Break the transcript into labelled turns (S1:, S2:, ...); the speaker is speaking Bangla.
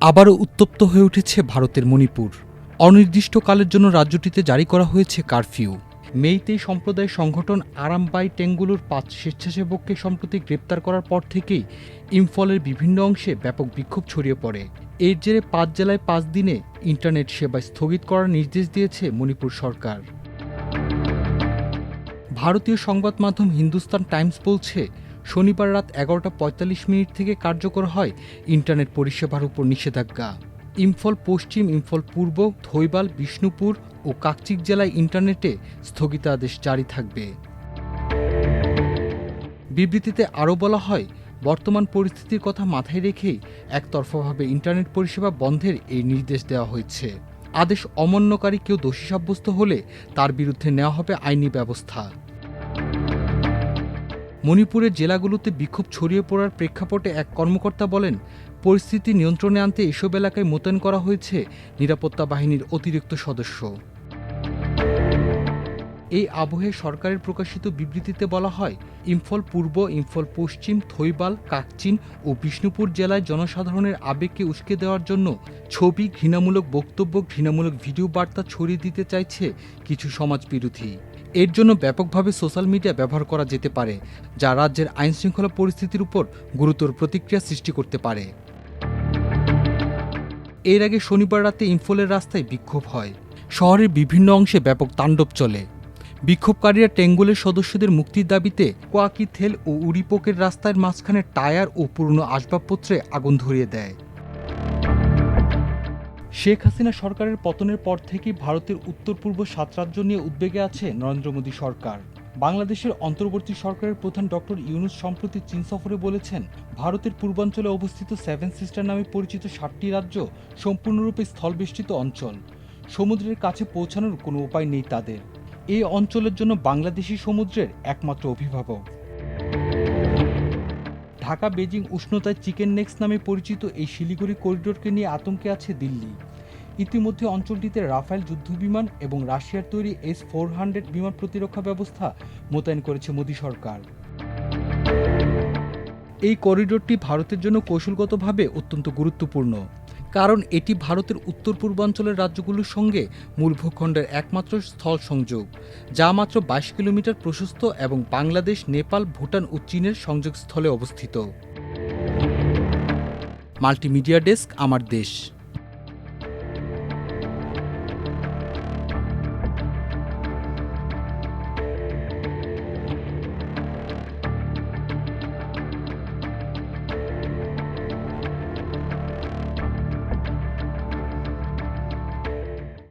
S1: আবারও উত্তপ্ত হয়ে উঠেছে ভারতের মণিপুর। অনির্দিষ্টকালের জন্য রাজ্যটিতে জারি করা হয়েছে কারফিউ। মেইতেই সম্প্রদায় সংগঠন আরামবাই টেঙ্গুলুর পাঁচ স্বেচ্ছাসেবককে সম্প্রতি গ্রেপ্তার করার পর থেকেই ইম্ফলের বিভিন্ন অংশে ব্যাপক বিক্ষোভ ছড়িয়ে পড়ে। এর জেরে পাঁচ জেলায় পাঁচ দিনে ইন্টারনেট সেবা স্থগিত করার নির্দেশ দিয়েছে মণিপুর সরকার। ভারতীয় সংবাদ মাধ্যম হিন্দুস্তান টাইমস বলছে শনিবার রাত এগারোটা পঁয়তাল্লিশ মিনিট থেকে কার্যকর হয় ইন্টারনেট পরিষেবার উপর নিষেধাজ্ঞা। ইম্ফল পশ্চিম, ইম্ফল পূর্ব থৈবাল বিষ্ণুপুর ও কাকচিক জেলায় ইন্টারনেটে স্থগিতাদেশ জারি থাকবে। বিবৃতিতে আরও বলা হয়, বর্তমান পরিস্থিতির কথা মাথায় রেখেই একতরফাভাবে ইন্টারনেট পরিষেবা বন্ধের এই নির্দেশ দেওয়া হয়েছে। আদেশ অমান্যকারী কেউ দোষী সাব্যস্ত হলে তার বিরুদ্ধে নেওয়া হবে আইনি ব্যবস্থা। মণিপুরের জেলাগুলোতে বিক্ষোভ ছড়িয়ে পড়ার প্রেক্ষাপটে এক কর্মকর্তা বলেন, পরিস্থিতি নিয়ন্ত্রণে আনতে এসব এলাকায় মোতায়েন করা হয়েছে নিরাপত্তা বাহিনীর অতিরিক্ত সদস্য। এই আবহে সরকারের প্রকাশিত বিবৃতিতে বলা হয়, ইম্ফল পূর্ব, ইম্ফল পশ্চিম থৈবাল কাকচিন ও বিষ্ণুপুর জেলায় জনসাধারণের আবেগকে উস্কে দেওয়ার জন্য ছবি, ঘৃণামূলক বক্তব্য, ঘৃণামূলক ভিডিও বার্তা ছড়িয়ে দিতে চাইছে কিছু সমাজবিরোধী। এর জন্য ব্যাপকভাবে সোশ্যাল মিডিয়া ব্যবহার করা যেতে পারে, যা রাজ্যের আইনশৃঙ্খলা পরিস্থিতির উপর গুরুতর প্রতিক্রিয়া সৃষ্টি করতে পারে। এর আগে শনিবার রাতে ইম্ফলের রাস্তায় বিক্ষোভ হয়। শহরের বিভিন্ন অংশে ব্যাপক তাণ্ডব চলে। বিক্ষোভকারীরা টেঙ্গুলের সদস্যদের মুক্তির দাবিতে কোয়াকি থেল ও উড়িপোকের রাস্তার মাঝখানে টায়ার ও পুরনো আসবাবপত্রে আগুন ধরিয়ে দেয়। শেখ হাসিনা সরকারের পতনের পর থেকেই ভারতের উত্তর পূর্ব সাত রাজ্য নিয়ে উদ্বেগে আছে নরেন্দ্র মোদী সরকার। বাংলাদেশের অন্তর্বর্তী সরকারের প্রধান ডক্টর ইউনুস সম্প্রতি চীন সফরে বলেছেন, ভারতের পূর্বাঞ্চলে অবস্থিত সেভেন সিস্টার নামে পরিচিত সাতটি রাজ্য সম্পূর্ণরূপে স্থলবেষ্টিত অঞ্চল। সমুদ্রের কাছে পৌঁছানোর কোনো উপায় নেই তাদের। এই অঞ্চলের জন্য বাংলাদেশি সমুদ্রের একমাত্র অভিভাবক। ঢাকা বেজিং উষ্ণতায় চিকেন নেক্স নামে পরিচিত এই শিলিগুড়ি করিডোরকে নিয়ে আতঙ্কে আছে দিল্লি। ইতিমধ্যে অঞ্চলটিতে রাফায়েল যুদ্ধবিমান এবং রাশিয়ার তৈরি এস ফোর হান্ড্রেড বিমান প্রতিরক্ষা ব্যবস্থা মোতায়েন করেছে মোদী সরকার। এই করিডোরটি ভারতের জন্য কৌশলগতভাবে অত্যন্ত গুরুত্বপূর্ণ। কারণ এটি ভারতের উত্তর পূর্বাঞ্চলের রাজ্যগুলোর সঙ্গে মূল ভূখণ্ডের একমাত্র স্থল সংযোগ, যা মাত্র বাইশ কিলোমিটার প্রশস্ত এবং বাংলাদেশ, নেপাল, ভুটান ও চীনের সংযোগস্থলে অবস্থিত। মাল্টিমিডিয়া ডেস্ক, আমার দেশ।